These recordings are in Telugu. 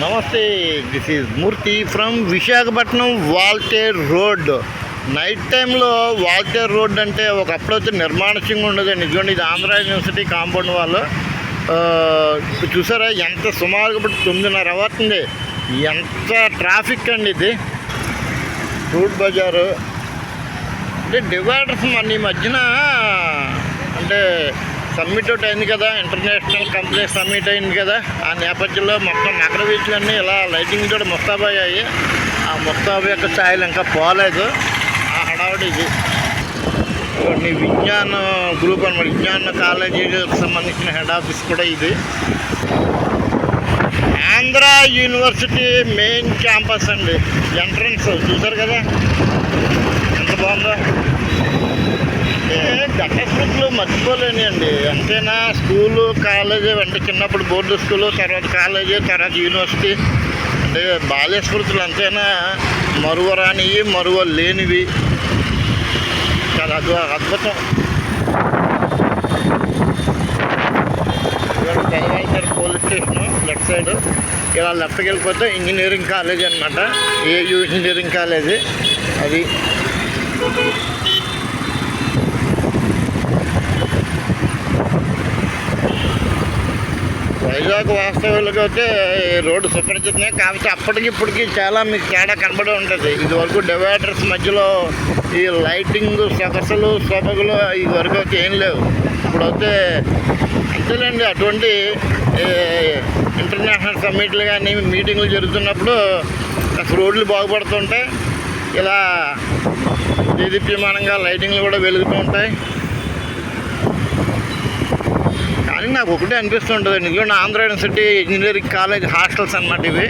నమస్తే this is Murthy from Visakhapatnam Waltair road night టైంలో వాల్టేర్ రోడ్ అంటే ఒకప్పుడు వచ్చి నిర్మాణసింగ్ ఉండదండి. ఇదిగోండి ఇది ఆంధ్ర యూనివర్సిటీ కాంపౌండ్ వాళ్ళు. ఇప్పుడు చూసారా ఎంత సుమారుగా ఇప్పుడు తొమ్మిదిన్నర అవుతుంది. ఎంత ట్రాఫిక్ అండి ఇది. ఫ్రూట్ బజారు అంటే డివైడర్స్ మన ఈ మధ్యన అంటే సమ్మిట్ ఒకటి అయింది కదా ఇంటర్నేషనల్ కంపెనీ సమ్మిట్ అయింది కదా ఆ నేపథ్యంలో మొత్తం నగర వీధులన్నీ ఇలా లైటింగ్ కూడా ముస్తాబయ్యాయి ఆ ముస్తాబు యొక్క ఛాయలు ఇంకా పోలేదు. ఆ హడావుడి ఇది. కొన్ని విజ్ఞాన గ్రూప్ అనమాట విజ్ఞాన కాలేజీకి సంబంధించిన హెడ్ ఆఫీస్ కూడా ఇది. ఆంధ్ర యూనివర్సిటీ మెయిన్ క్యాంపస్ అండి. ఎంట్రన్స్ చూసారు కదా? ఎంత బాగుందో. ఘటస్మృతులు మర్చిపోలేని అండి. అంతేనా? స్కూలు కాలేజీ అంటే చిన్నప్పుడు బోర్డు స్కూలు తర్వాత కాలేజీ తర్వాత యూనివర్సిటీ. అంటే బాల్య స్మృతులు అంతేనా? మరువరానివి మరువ లేనివి చాలా అద్భు అద్భుతం. పెదవాళ్ళ పోలీస్ స్టేషన్ లెఫ్ట్ సైడ్. ఇలా లెఫ్ట్కి వెళ్ళిపోతే ఇంజనీరింగ్ కాలేజ్ అనమాట ఏయూ ఇంజనీరింగ్ కాలేజీ. అది. వైజాగ్ వాస్తవాలకు అయితే రోడ్డు సుపరిచితమే. కాకపోతే అప్పటికి ఇప్పటికి చాలా మీకు తేడా కనబడి ఉంటుంది. ఇదివరకు డివైడర్స్ మధ్యలో ఈ లైటింగ్ సొగసలు సొబగులు ఇది వరకు అయితే ఏం లేవు. ఇప్పుడైతే అంతేలేండి అటువంటి ఇంటర్నేషనల్ సమ్మిట్లు కానీ మీటింగ్లు జరుగుతున్నప్పుడు రోడ్లు బాగుపడుతుంటాయి ఇలా దేదీప్యమానంగా లైటింగ్లు కూడా వెలుగుతూ ఉంటాయి. కానీ నాకు ఒకటే అనిపిస్తుంటుంది. నిజంగా Andhra university engineering college hostels అన్నమాట ఇవి.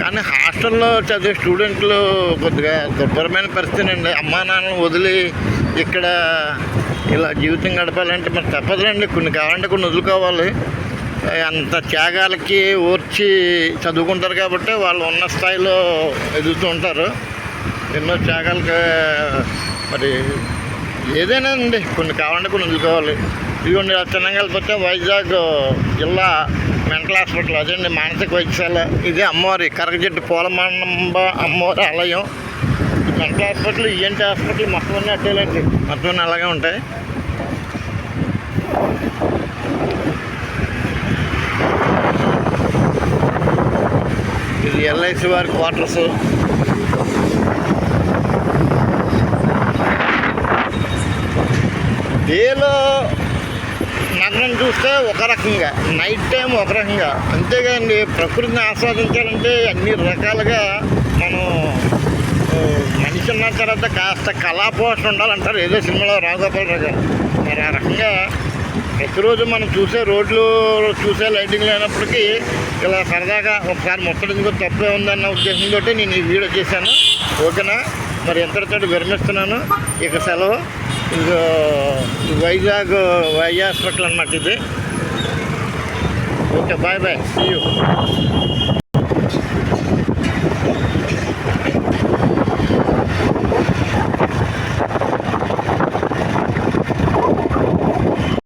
కానీ హాస్టల్లో చదివే స్టూడెంట్లు కొద్దిగా దుర్భరమైన పరిస్థితి అండి. అమ్మా నాన్నలు వదిలి ఇక్కడ ఇలా జీవితం గడపాలంటే మరి తప్పదులండి. కొన్ని కావాలంటే కొన్ని వదులుకోవాలి. అంత త్యాగాలకి ఓర్చి చదువుకుంటారు కాబట్టి వాళ్ళు ఉన్న స్థాయిలో ఎదుగుతూ ఉంటారు. ఎన్నో త్యాగాలకి మరి ఏదైనా అండి కొన్ని కావాలంటే కొన్ని వదులుకోవాలి. ఇదిగోండి తినంగా వచ్చే వైజాగ్ జిల్లా మెంటల్ హాస్పిటల్. అదండి మానసిక వైద్యశాల. ఇది అమ్మవారి కరగజెట్టు పూలమాంబ అమ్మవారి ఆలయం. మెంటల్ హాస్పిటల్ ఈఎన్టీ హాస్పిటల్ మొత్తం అన్నీ అట్టేలేండి మొత్తం అన్నీ అలాగే ఉంటాయి. ఇది ఎల్ఐసి వారి క్వార్టర్స్. మనం చూస్తే ఒక రకంగా నైట్ టైం ఒక రకంగా. అంతేగాని ప్రకృతిని ఆస్వాదించాలంటే అన్ని రకాలుగా మనం మనిషి ఉన్న తర్వాత కాస్త కళాపోషణ ఉండాలంటారు. ఏదో సినిమాలో రాఘగోపాలరావు రాజా మరి ఆ రకంగా ప్రతిరోజు మనం చూసే రోడ్లు చూసే లైటింగ్ లేనప్పటికీ ఇలా సరదాగా ఒకసారి ముట్టడించుకో తప్పే ఉందన్న ఉద్దేశంతో నేను ఈ వీడియో చేశాను. ఓకేనా? మరి ఎంతటితో విరమిస్తున్నాను. ఇక సెలవు. ఇది వైజాగ్ వై హాస్పిటల్ అన్నమాట ఇది ఓకే బాయ్ బాయ్ యూ